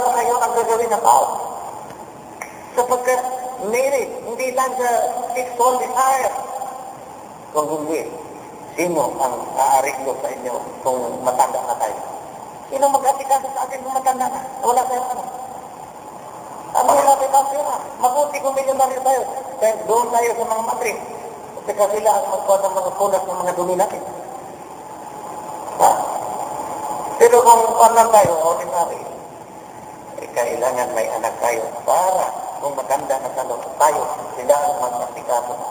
ngayon ang gagawin ng tao. Sapagkat merit, hindi lang sa sexual desire. Kung hindi, sino ang aariglo sa inyo kung matanda na tayo? Sino mag-atikaso sa akin kung matanda na? Wala tayong ano. Ano wala tayong pera? Mabuti kung milyonaryo tayo. Kaya doon tayo sa mga matri. Kasi sila ang magkuha ng mga punas ng mga dumi natin. Ha? Pero kung ano tayo, ordinary, kailangan may anak tayo para kung maganda na sa loob tayo, sila ang magpapikaso na.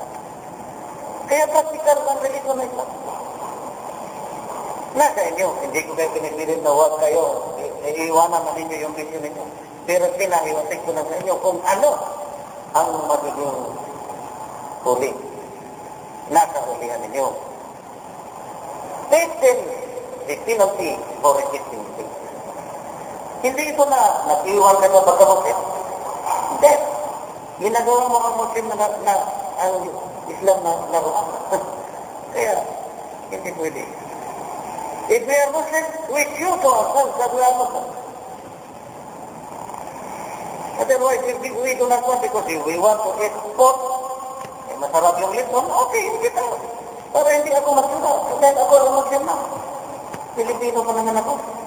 Kaya practical ang religion na ito. Nasa inyo, hindi ko kayo pinipilit na huwag kayo, i- iiwanan na ninyo yung vision ninyo. Pero pinahiwatig ko na sa inyo kung ano ang magiging huli. Nasa hulihan ninyo. Listen, the penalty for resisting faith. Hindi ito na nag-iwan ka na pagkamuslim. Hindi. Ginagawa mo ang Muslim na, na ang Islam na laruan. Kaya, hindi pwede. If we are Muslim, we choose to ourselves that we are Muslim. Otherwise, if we do not want, because if we want to eat pork, eh, masarap yung lipon, okay, hindi tayo. Para hindi ako magsimba. Kahit ako ang magsimba. Pilipino pa naman ako.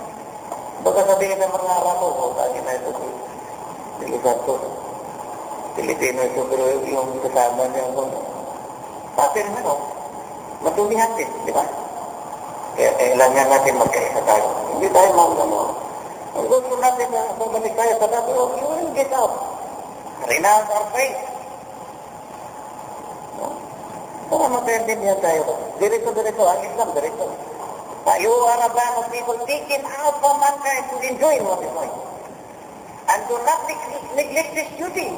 Baka sabihin ng mga arato, o lagi na ito si Diligat ko. Pilipino ito, pero yung kasama niya ako. Tapi naman, oh, matumihan din, di ba? Kaya kailangan natin magkaisa tayo. Hindi tayo mga ano. Ang gusto natin na bumalik tayo sa dati, oh, you will get out. Renounce our faith. No? Para magkaintindihan tayo. Diretso-diretso, ang Islam, diretso. Uh, you are a band of people taken out from mankind to enjoy what is right. And do not neg- neglect this duty.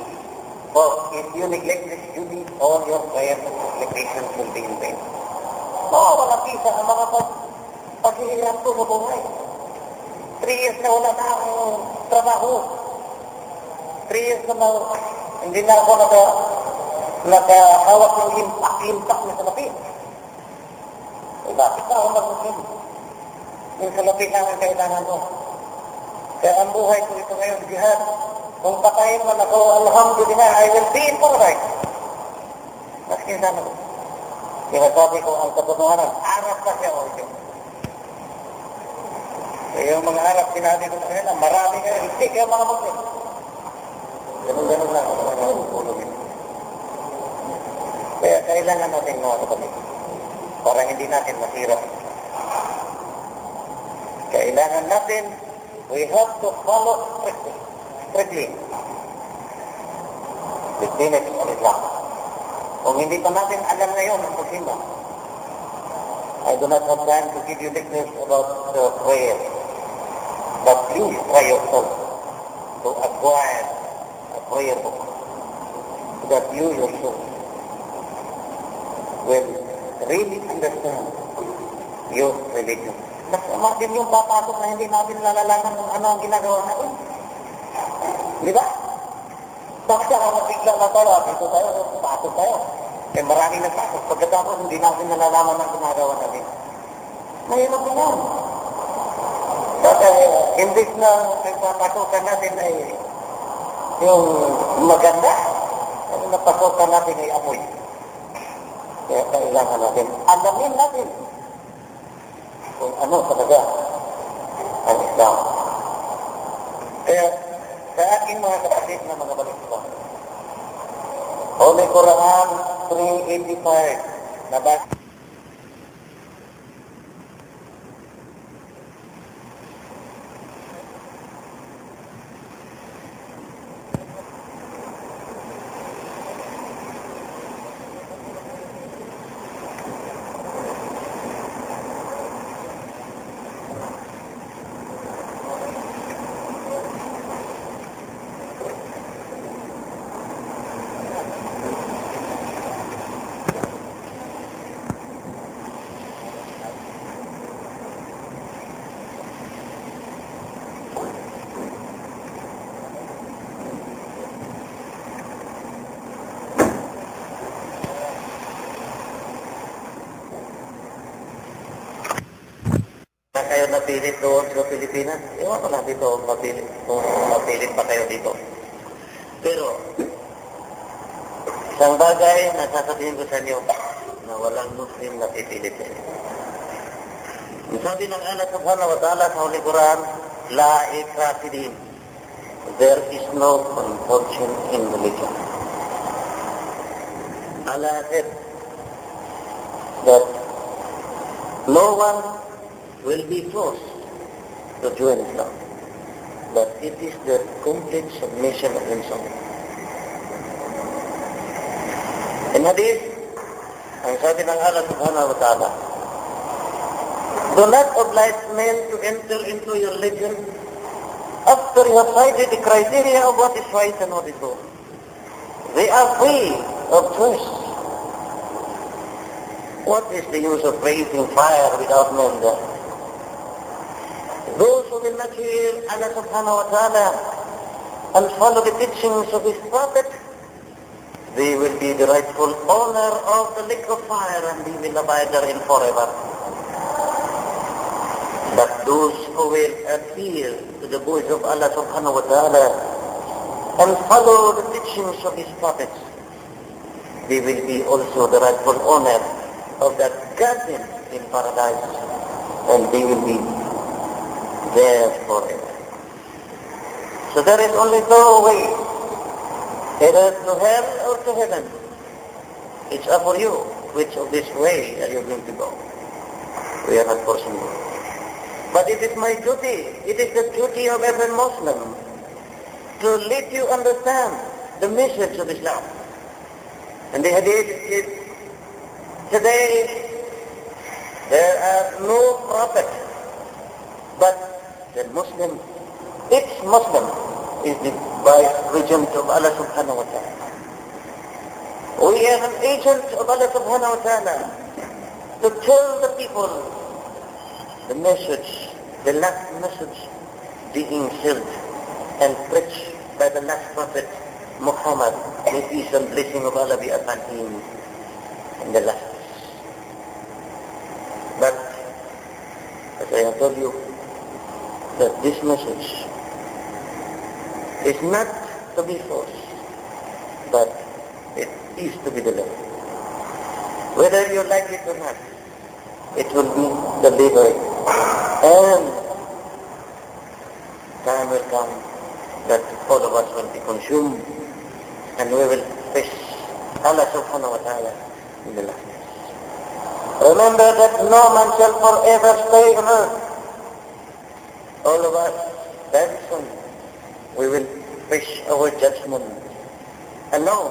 For if you neglect this duty, all your prayers and supplications will be in vain. Oo, wala pisa ang mga pag paghihirap ko sa buhay. Three years na wala na akong trabaho. Three years na na, hindi na ako naka, nakahawak ng limpak-limpak na salapi. Eh, bakit na ako mag-Muslim? Yung salapi lang ang kailangan ko. Kaya ang buhay ko ito ngayon, jihad. Kung patayin man ako, alhamdulillah, I will be in paradise. Maski sana ko. Kaya sabi ko, ang katotohanan, arap pa siya o ito. Kaya yung mga arap, sinabi ko sa kanila, marami kayo, hindi kayo mga Muslim. Ganun-ganun lang. Ganun Kaya kailangan natin mga kapatid para hindi natin masira. Kailangan natin, we have to follow strictly, strictly tenets of Islam. Kung hindi pa natin alam ngayon ang pagsimba, I do not have time to give you lectures about the prayer. But please try yourself to acquire a prayer book that you yourself will really understand your religion. Masama din yung papasok na hindi natin nalalaman kung ano ang ginagawa natin. Di ba? Bakit ako mabigla na tayo, dito tayo, pasok tayo. Eh maraming nagpasok. Pagkatapos hindi natin nalalaman ang ginagawa natin. Mahirap din yan. Kasi imbis na nagpapasukan natin ay yung maganda, ang napasokan natin ay amoy. Kaya kailangan natin, alamin natin kung ano talaga ang Islam. Kaya sa aking mga kapatid na mga balik Holy Quran 385 nabasa kayo napilit doon sa Pilipinas. Ewan ko lang dito mapilit, kung mapilit pa kayo dito. Pero, isang bagay na sasabihin ko sa inyo na walang Muslim na pipilit sa inyo. Sabi ng Allah subhanahu wa ta'ala sa Holy Quran, La ikrafidin. There is no compulsion in religion. Allah said that no one will be forced to join Islam. But it is the complete submission of himself. In hadith, ang sabi ng Allah subhanahu wa ta'ala, Do not oblige men to enter into your religion after you have cited the criteria of what is right and what is wrong. They are free of choice. What is the use of raising fire without there? Those who will not hear Allah subhanahu wa ta'ala and follow the teachings of his prophet, they will be the rightful owner of the lake of fire and they will abide therein forever. But those who will adhere to the voice of Allah subhanahu wa ta'ala and follow the teachings of his prophets, they will be also the rightful owner of that garden in paradise and they will be forever. So there is only two ways, either to hell or to heaven. It's up for you. Which of this way are you going to go? We are not forcing you. But it is my duty, it is the duty of every Muslim to let you understand the message of Islam. And the hadith is, today there are no prophets but the Muslim, each Muslim is the by regent of Allah subhanahu wa ta'ala. We are an agent of Allah subhanahu wa ta'ala to tell the people the message, the last message being said and preached by the last prophet Muhammad, may peace and blessing of Allah be upon him in the last. But, as I have told you, that this message is not to be forced, but it is to be delivered. Whether you like it or not, it will be delivered. And time will come that all of us will be consumed and we will face Allah subhanahu wa ta'ala in the last. Remember that no man shall forever stay on earth. All of us, very soon, we will face our judgment alone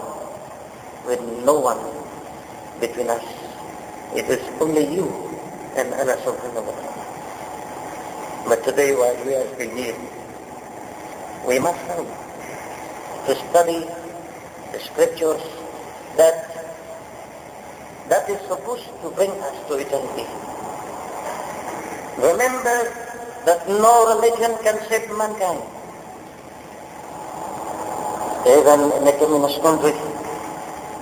with no one between us. It is only you and Allah subhanahu wa ta'ala. But today while we are here, we must learn to study the scriptures that that is supposed to bring us to eternity. Remember that no religion can save mankind. Even in a communist country,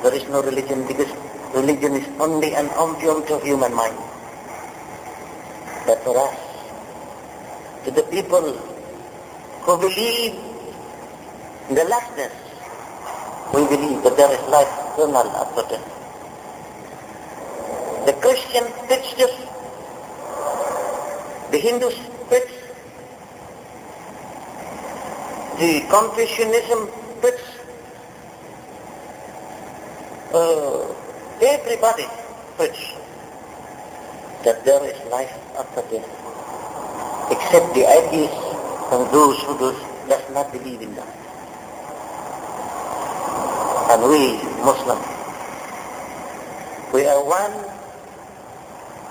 there is no religion because religion is only an opium to human mind. But for us, to the people who believe in the lastness, we believe that there is life eternal after death. The Christian teaches, the Hindus teach, the Confucianism teach, uh, everybody teach that there is life after death, except the atheists and those who does, does not believe in that. And we, Muslims, we are one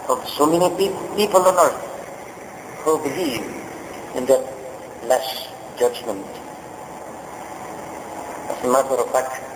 of so many pe- people on earth who believe in that last judgment. As a matter of fact,